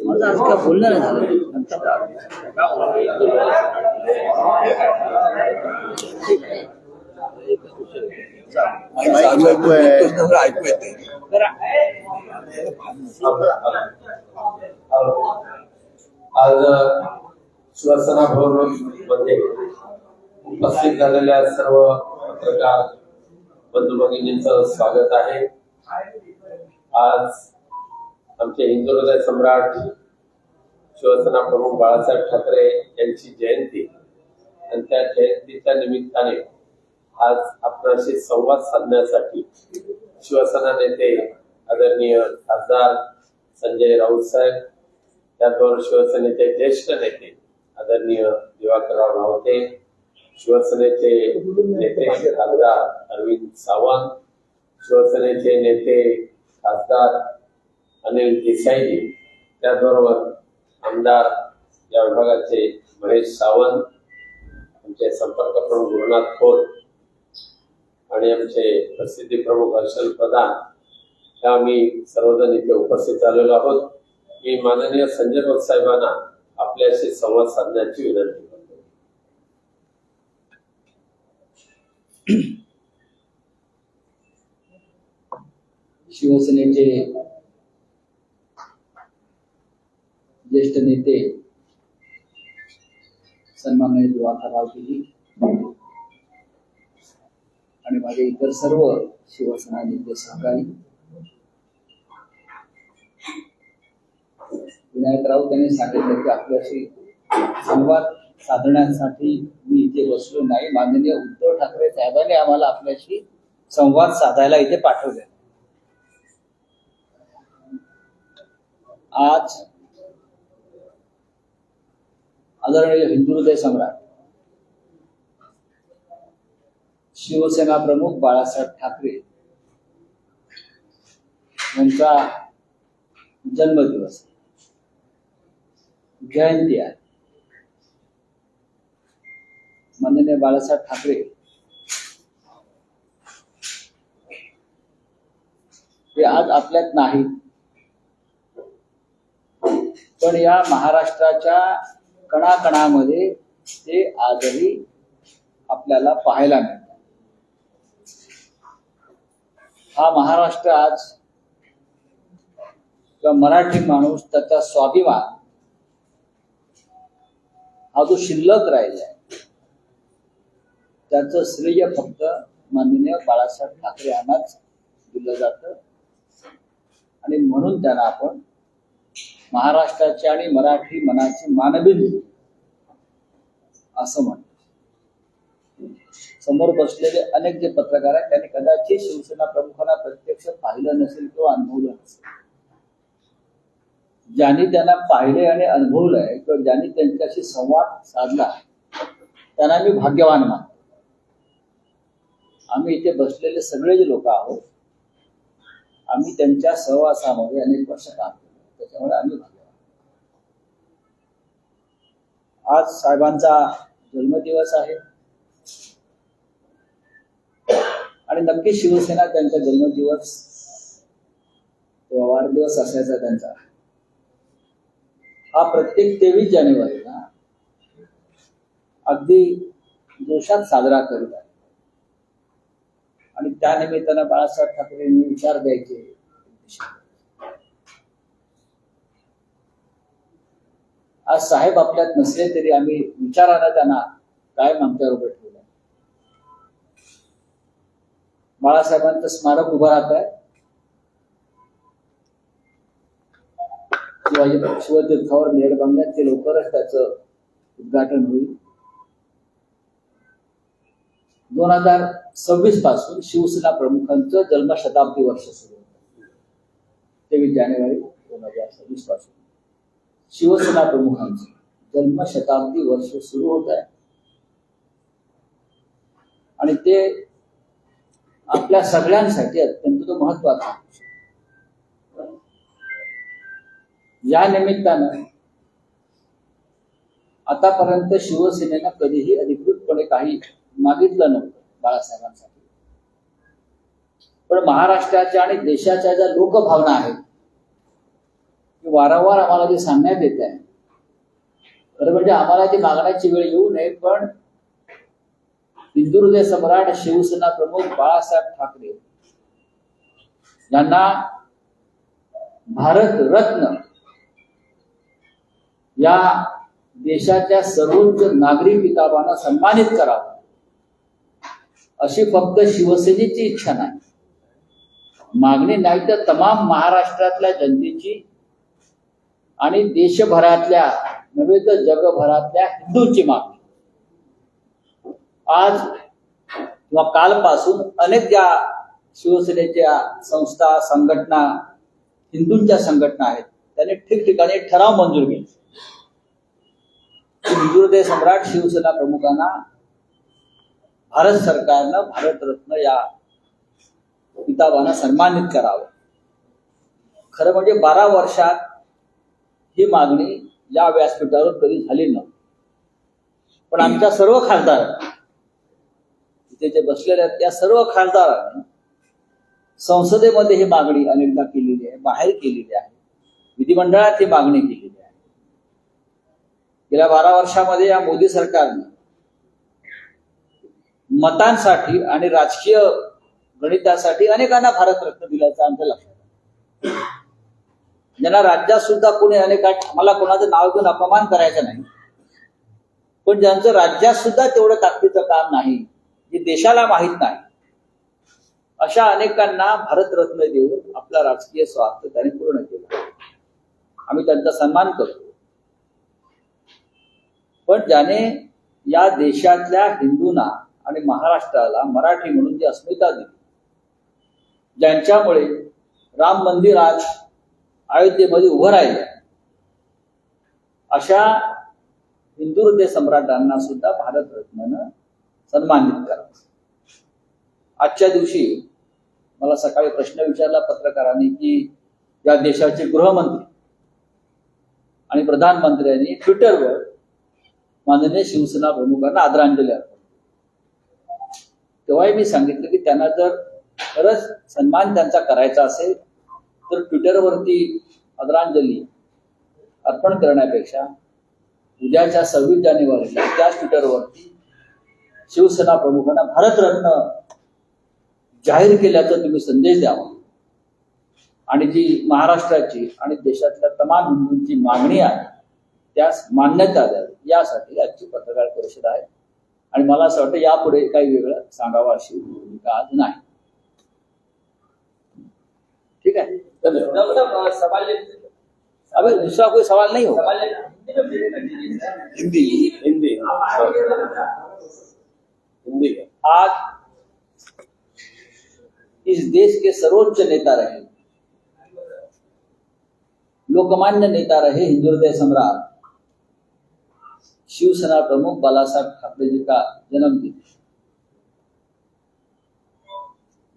माझं आज काय बोलणं नाही झालं ऐकू येतोय. ऐकू येते आज शिवसेना भवनमध्ये उपस्थित झालेल्या सर्व पत्रकार बंधू भगिनींचं स्वागत आहे. आज आमचे हिंदू हृदय सम्राट शिवसेना प्रमुख बाळासाहेब ठाकरे यांची जयंती आणि त्या जयंतीच्या निमित्ताने आज आपणाशी संवाद साधण्यासाठी शिवसेना नेते आदरणीय खासदार संजय राऊत साहेब त्याचबरोबर शिवसेनेचे ज्येष्ठ नेते आदरणीय दिवाकरराव रावते शिवसेनेचे नेते खासदार अरविंद सावंत शिवसेनेचे नेते खासदार अनिल देसाईजी त्याचबरोबर आमदार या विभागाचे महेश सावंत आमचे संपर्क प्रमुख गुरुनाथ खोत आणि आमचे प्रसिद्धी प्रमुख हर्षल प्रधान या आम्ही सर्वजण इथे उपस्थित झालेलो आहोत. मी माननीय संजय साहेबांना आपल्याशी संवाद साधण्याची विनंती शिवसेनेचे ज्येष्ठ नेते सन्माननीय दिवाकर रावतेजी आणि माझे इतर सर्व शिवसेना नेते सहकारी. विनायक राऊत यांनी सांगितलं की आपल्याशी संवाद साधण्यासाठी मी इथे बसलो नाही. माननीय उद्धव ठाकरे साहेबांनी आम्हाला आपल्याशी संवाद साधायला इथे पाठवले. आज आदरणीय हिंदू हृदय सम्राट शिवसेना प्रमुख बाळासाहेब ठाकरे यांचा जन्मदिवस जयंती आहे. माननीय बाळासाहेब ठाकरे. हे आज आपल्यात नाहीत पण या महाराष्ट्राच्या कणाकणामध्ये ते आजही आपल्याला पाहायला मिळतात. हा महाराष्ट्र आज किंवा मराठी माणूस त्याचा स्वाभिमान हा जो शिल्लक राहिलाय त्याचं श्रेय फक्त माननीय बाळासाहेब ठाकरे यांनाच दिलं जातं. आणि म्हणून त्यांना आपण महाराष्ट्राची आणि मराठी मनाची मानबिंदू असं म्हणतो. समोर बसलेले अनेक जे पत्रकार आहेत त्यांनी कदाचित शिवसेना प्रमुखांना प्रत्यक्ष पाहिलं नसेल किंवा अनुभवलं नसेल. ज्यांनी त्यांना पाहिले आणि अनुभवलंय किंवा ज्यांनी त्यांच्याशी संवाद साधला त्यांना मी भाग्यवान मानतो. आम्ही इथे बसलेले सगळे जे लोक आहोत आम्ही त्यांच्या सहवासामध्ये अनेक वर्ष काम केलं. त्याच्यामुळे आम्ही भाग्यवान आज साहेबांचा जन्मदिवस आहे. आणि नक्की शिवसेना त्यांचा जन्मदिवस वाढदिवस असायचा त्यांचा. हा प्रत्येक तेवीस जानेवारीला अगदी जोशात साजरा करीत आहे. आणि त्या निमित्तानं बाळासाहेब ठाकरेंनी विचार द्यायचे. आज साहेब आपल्यात नसले तरी आम्ही विचारानं त्यांना काय आमच्यावर उभं ठेवलं बाळासाहेबांचं स्मारक उभं राहत आहे शिवाजी शिवतीर्थावर मेहर ते लवकरच त्याचं उद्घाटन होईल. दोन हजार सव्वीसपासून शिवसेना प्रमुखांचं जन्मशताब्दी वर्ष सुरू होतं. तेवीस जानेवारी दोन हजार सव्वीसपासून. शिवसेना प्रमुखांचं जन्मशताब्दी वर्ष सुरू होत आहे. आणि ते आपल्या सगळ्यांसाठी अत्यंत महत्वाचं या निमित्तानं आतापर्यंत शिवसेनेनं कधीही अधिकृतपणे काही मागितलं नव्हतं बाळासाहेबांसाठी. पण महाराष्ट्राच्या आणि देशाच्या ज्या लोकभावना आहेत वारंवार आम्हाला जे सांगण्यात येत आहे खरं म्हणजे आम्हाला ती मागण्याची वेळ येऊ नये पण हिंदू हृदय सम्राट शिवसेना प्रमुख बाळासाहेब ठाकरे यांना भारत रत्न या देशाच्या सर्वोच्च नागरी किताबानं सन्मानित करावं. अशी फक्त शिवसेनेची इच्छा नाही. मागणी नाही तर तमाम महाराष्ट्रातल्या जनतेची आणि देशभरातल्या नव्हे तर जगभरातल्या हिंदूंची मागणी. आज किंवा कालपासून अनेक ज्या शिवसेनेच्या संस्था संघटना हिंदूंच्या संघटना आहेत त्यांनी ठिकठिकाणी ठराव मंजूर केले. की हिंदू सम्राट शिवसेना प्रमुखांना भारत सरकारनं भारतरत्न या किताबानं सन्मानित करावं. खरं म्हणजे बारा वर्षात ही मागणी या व्यासपीठावर कधी झाली नव्हती. पण आमच्या सर्व खासदार इथे जे बसलेले आहेत त्या सर्व खासदारांनी संसदेमध्ये ही मागणी अनेकदा केलेली आहे बाहेर केलेली आहे. विधिमंडळात ही मागणी केलेली आहे. गेल्या बारा वर्षामध्ये या मोदी सरकारने मतांसाठी आणि राजकीय गणितासाठी अनेकांना भारतरत्न दिल्याचं आमच्या लक्षात ज्यांना राज्यात सुद्धा कोणी अनेका मला कोणाचं नाव घेऊन अपमान करायचं नाही पण ज्यांचं राज्यात सुद्धा तेवढं ताकदीचं काम नाही जे देशाला माहीत नाही अशा अनेकांना भारतरत्न देऊन आपला राजकीय स्वार्थ त्याने पूर्ण केला. आम्ही त्यांचा सन्मान करतो. पण ज्याने या देशातल्या हिंदूंना आणि महाराष्ट्राला मराठी म्हणून जी अस्मिता दिली. ज्यांच्यामुळे राम मंदिर आज अयोध्येमध्ये उभं राहिलं अशा हिंदू हृदय सम्राटांना सुद्धा भारतरत्नानं सन्मानित करा आजच्या दिवशी मला सकाळी प्रश्न विचारला पत्रकारांनी की या देशाचे गृहमंत्री आणि प्रधानमंत्र्यांनी ट्विटरवर माननीय शिवसेना प्रमुखांना आदरांजली अर्पण तेव्हाही मी सांगितलं की त्यांना जर खरंच सन्मान त्यांचा करायचा असेल तर ट्विटरवरती आदरांजली अर्पण करण्यापेक्षा उद्याच्या सव्वीस जानेवारीला त्याच ट्विटरवरती शिवसेना प्रमुखांना भारतरत्न जाहीर केल्याचा तुम्ही संदेश द्यावा. आणि जी महाराष्ट्राची आणि देशातल्या तमाम हिंदूंची मागणी आहे त्यास मान्यता द्यावी. यासाठी आजची पत्रकार परिषद आहे. आणि मला असं वाटतं यापुढे काही वेगळं सांगावं अशी भूमिका आज नाही. ठीक है अबे दूसरा कोई सवाल नहीं होगा दीजिए। हिंदी. हिंदी. हिंदी. आज इस देश के सर्वोच्च नेता रहे। लोकमान्य नेता रहे हिंदू हृदय सम्राट। शिवसेना प्रमुख बाला साहब ठाकरे जी का जन्मदिन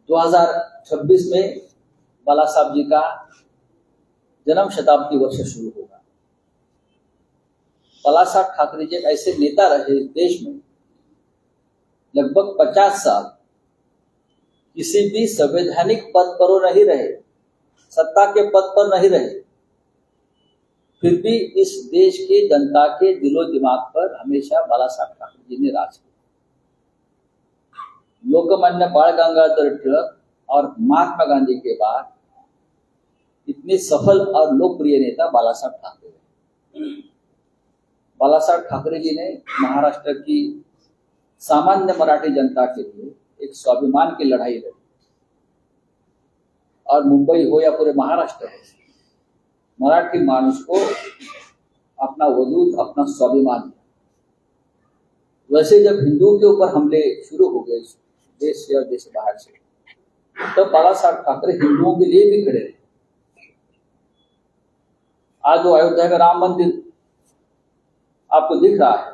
2026 में बाला साहब जी का जन्म शताब्दी वर्ष शुरू होगा। बाला साहब ठाकरे जी ऐसे नेता रहे देश में लगभग 50 साल किसी भी संवैधानिक पद पर नहीं रहे, सत्ता के पद पर नहीं रहे। फिर भी इस देश के जनता के दिलो दिमाग पर हमेशा बाला साहब ठाकरे जी ने राज किया। लोकमान्य बाल गंगाधर तिलक और महात्मा गांधी के बाद इतने सफल और लोकप्रिय नेता बाला साहब ठाकरे बाला साहब ठाकरे जी ने महाराष्ट्र की सामान्य मराठी जनता के लिए एक स्वाभिमान की लड़ाई लड़ी। और मुंबई हो या पूरे महाराष्ट्र हो मराठी मानुष को अपना वजूद, अपना स्वाभिमान। वैसे जब हिंदुओं के ऊपर हमले शुरू हो गए, देश से और देश बाहर से, तब बाला साहब ठाकरे हिंदुओं के लिए भी खड़े रहे। आज वो अयोध्या का राम मंदिर आपको दिख रहा है।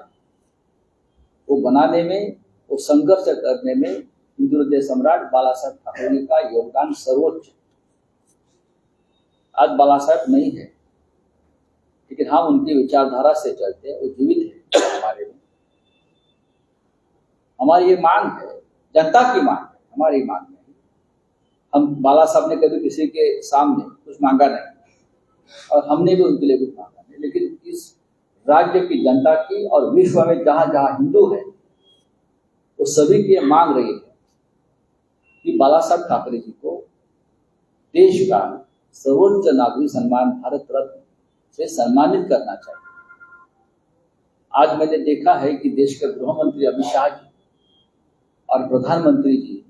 वो बनाने में, वो संघर्ष करने में हिंदू सम्राट बाला साहब ठाकरे का योगदान सर्वोच्च। आज बाला साहब नहीं है। लेकिन हम उनकी विचारधारा से चलते हैं, वो जीवित है हमारे में। हमारी ये मांग है, जनता की मांग है, हमारी मांग नहीं। हम बाला साहब ने कभी किसी के सामने कुछ मांगा नहीं। और हमने भी उनके लिए कुछ मांगा नहीं। लेकिन इस राज्य की जनता की और विश्व में जहाँ जहाँ हिंदू है, वो सभी की मांग रही है कि बाला साहब ठाकरे जी को देश का सर्वोच्च नागरिक सम्मान भारत रत्न से सम्मानित करना चाहिए। आज मैंने देखा है कि देश के गृह मंत्री अमित शाह जी और प्रधानमंत्री जी,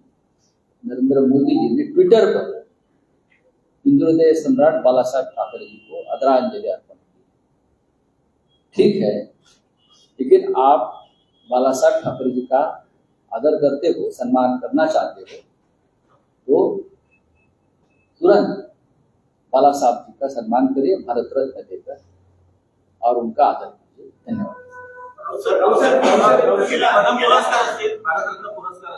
नरेंद्र मोदी जी ने ट्विटर पर हिंदुहृदय सम्राट बाला साहब ठाकरे जी को आदरांजलि अर्पण की। ठीक है, लेकिन आप बाला साहब ठाकरे जी का आदर करते हो, सम्मान करना चाहते हो तो तुरंत बाला साहब जी का सम्मान करिए भारत रत्न देकर और उनका आदर कीजिए धन्यवाद पुरस्कार असेल पुरस्कार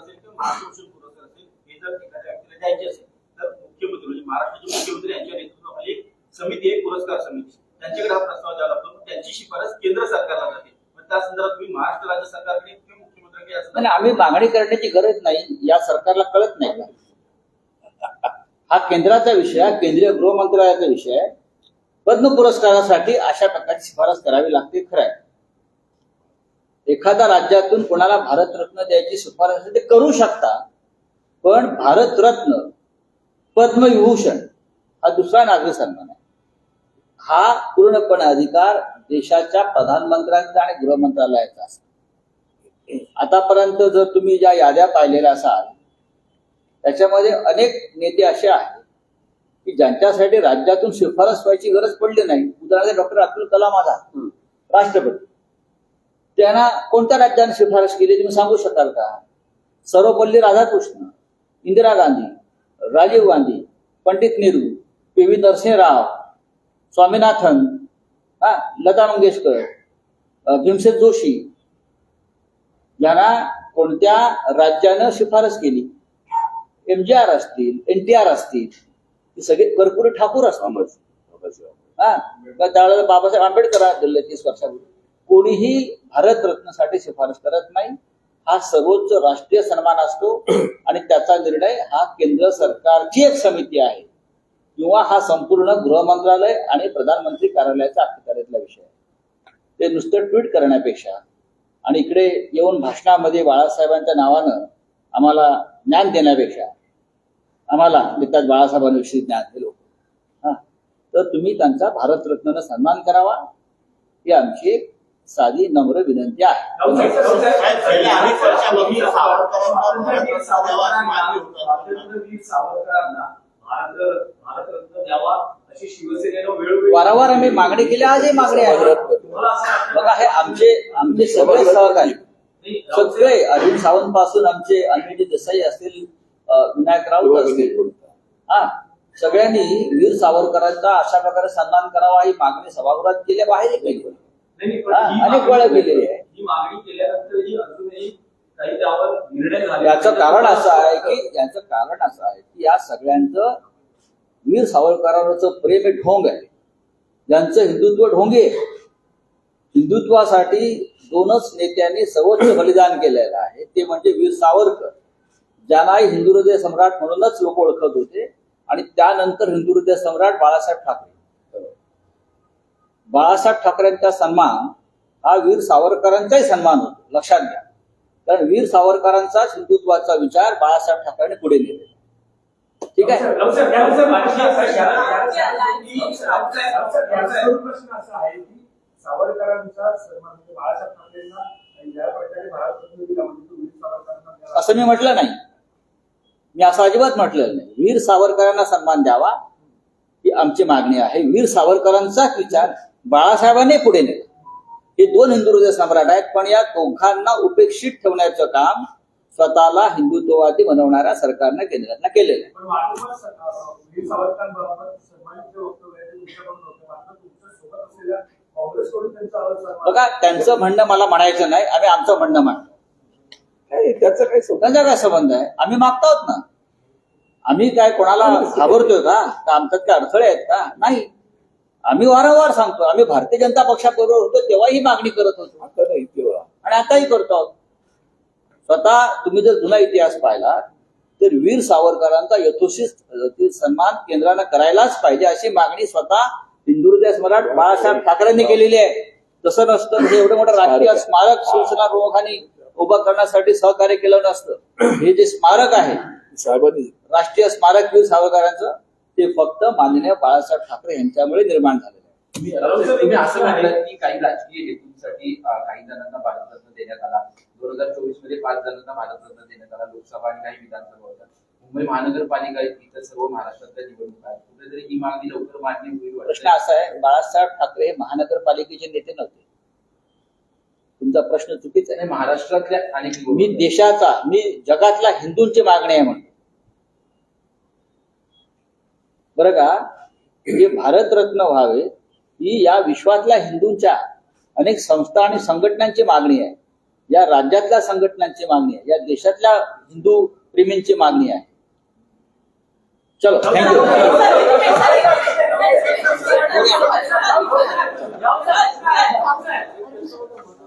द्यायचे असेल तर मुख्यमंत्री म्हणजे महाराष्ट्राचे मुख्यमंत्री यांच्या समिती आहे पुरस्कार समिती त्यांच्याकडे हा प्रस्ताव द्यावा लागतो त्यांची शिफारस केंद्र सरकारला जाते त्या संदर्भात तुम्ही महाराष्ट्र राज्य सरकारकडे किंवा आम्ही मागणी करण्याची गरज नाही या सरकारला कळत नाही का हा केंद्राचा विषय आहे केंद्रीय गृह मंत्रालयाचा विषय आहे. पद्म पुरस्कारासाठी अशा प्रकारची शिफारस करावी लागते खरं आहे. एखाद्या राज्यातून कोणाला भारतरत्न द्यायची शिफारस असेल ते करू शकता. पण भारतरत्न पद्मविभूषण हा दुसरा नागरी सन्मान आहे. हा पूर्णपणे अधिकार देशाच्या प्रधानमंत्र्यांचा आणि गृह मंत्रालयाचा असतो. आतापर्यंत जर तुम्ही ज्या याद्या पाहिलेल्या असाल त्याच्यामध्ये अनेक नेते असे आहेत की ज्यांच्यासाठी राज्यातून शिफारस व्हायची गरज पडली नाही. उदाहरणार्थ डॉक्टर अब्दुल कलाम आझाद राष्ट्रपती. त्यांना कोणत्या राज्याने शिफारस केली तुम्ही सांगू शकाल का? सर्वपल्ली राधाकृष्ण इंदिरा गांधी राजीव गांधी पंडित नेहरू पी व्ही नरसिंह राव स्वामीनाथन हा लता मंगेशकर भीमसेन जोशी यांना कोणत्या राज्यानं शिफारस केली? एम जी आर असतील एन टी आर असतील हे सगळे कर्पुरी ठाकूर असतील. हा? त्यावेळेला बाबासाहेब आंबेडकर दिले तीस वर्षापूर्वी. कोणीही भारतरत्नसाठी शिफारस करत नाही. हा सर्वोच्च राष्ट्रीय सन्मान असतो आणि त्याचा निर्णय हा केंद्र सरकारची एक समिती आहे. किंवा हा संपूर्ण गृह मंत्रालय आणि प्रधानमंत्री कार्यालयाचा अखत्यारीतला विषय ते नुसतं ट्विट करण्यापेक्षा आणि इकडे येऊन भाषणामध्ये बाळासाहेबांच्या नावानं आम्हाला ज्ञान देण्यापेक्षा आम्हाला नेतात बाळासाहेबांविषयी ज्ञान दिलो हा. तर तुम्ही त्यांचा भारतरत्न सन्मान करावा. ही आमची एक साधी नम्र विनंती आहे. वारंवार आम्ही मागणी केली आजही मागणी आहे. बघा हे आमचे आमचे सगळे सहकारी. सगळे अरविंद सावंत पासून आमचे अनिल देसाई असतील विनायक राऊत असतील. हा सगळ्यांनी वीर सावरकरांचा अशा प्रकारे सन्मान करावा ही मागणी सभागृहात केल्या बाहेर अनेक वेळा केलेली आहे. ही मागणी केल्यानंतरही अजूनही काही त्यावर निर्णय झाले याचं कारण असं आहे की याचं कारण असं आहे की या सगळ्यांचं वीर सावरकरांवरचं प्रेम हे ढोंग आहे. ज्यांचं हिंदुत्व ढोंगे आहे. हिंदुत्वासाठी दोनच नेत्यांनी सर्वोच्च बलिदान केलेलं आहे ते म्हणजे वीर सावरकर. ज्यांनाही हिंदू हृदय सम्राट म्हणूनच लोक ओळखत होते आणि त्यानंतर हिंदू हृदय सम्राट बाळासाहेब ठाकरे. बाळासाहेब ठाकरेंचा सन्मान हा वीर सावरकरांचाही सन्मान होतो लक्षात घ्या. कारण वीर सावरकरांचाच हिंदुत्वाचा विचार बाळासाहेब ठाकरेंनी पुढे नेलेला ठीक आहे? प्रश्न असा की सावरकरांचा सन्मान म्हणजे बाळासाहेब ठाकरेंना ज्या प्रकारे भारतरत्न दिला म्हणजे. असं मी म्हटलं नाही. मी असं अजिबात म्हटलेलं नाही. वीर सावरकरांना सन्मान द्यावा ही आमची मागणी आहे. वीर सावरकरांचाच विचार बाळासाहेबांनी पुढे नेला. हे दोन हिंदू हृदय सम्राट आहेत पण या दोघांना उपेक्षित ठेवण्याचं काम स्वतःला हिंदुत्ववादी बनवणाऱ्या सरकारनं केंद्रातनं केलेलं आहे. बघा त्यांचं म्हणणं मला म्हणायचं नाही. आम्ही आमचं म्हणणं मांडतो. त्याचं काय संबंध? त्यांचा काय संबंध आहे? आम्ही मागतो आहोत ना. आम्ही काय कोणाला घाबरतोय का? का आमच्यात काय अडथळे आहेत का? नाही. आम्ही वारंवार सांगतो आम्ही भारतीय जनता पक्षाबरोबर होतो तेव्हाही मागणी करत होतो. आता नाही तेव्हा. आणि आताही करतो आहोत. स्वतः तुम्ही जर जुना इतिहास पाहिला तर वीर सावरकरांचा यथोचित सन्मान केंद्रानं करायलाच पाहिजे अशी मागणी स्वतः हिंदुहृदय स्मराट बाळासाहेब ठाकरेंनी केलेली आहे. तसं नसतं हे एवढं मोठं राष्ट्रीय स्मारक शिवसेना प्रमुखांनी उभं करण्यासाठी सहकार्य केलं नसतं. हे जे स्मारक आहे साहेबांनी राष्ट्रीय स्मारक वीर सावरकरांचं ते फक्त माननीय बाळासाहेब ठाकरे यांच्यामुळे निर्माण झालेलं आहे. तुम्ही असं म्हटलं की काही राजकीय हेतूंसाठी काही जणांना भारतरत्न देण्यात आला. दोन हजार चोवीसमध्ये पाच जणांना भारतरत्न देण्यात आला. लोकसभा आणि काही विधानसभा होत्या. मुंबई महानगरपालिका इतर सर्व महाराष्ट्रातल्या निवडणुका कुठेतरी ही मागणी लवकर मान्य होईल प्रश्न. असा आहे बाळासाहेब ठाकरे हे महानगरपालिकेचे नेते नव्हते. तुमचा प्रश्न चुकीचा आणि आहे महाराष्ट्रातल्या अनेक मी. देशाचा मी जगातल्या हिंदूंची मागणी आहे म्हणतो बरं का? हे भारतरत्न व्हावे ही या विश्वातल्या हिंदूंच्या अनेक संस्था आणि संघटनांची मागणी आहे. या राज्यातल्या संघटनांची मागणी आहे. या देशातल्या हिंदू प्रेमींची मागणी आहे. चलो थँक्यू राऊत साहेब, राऊत साहेब.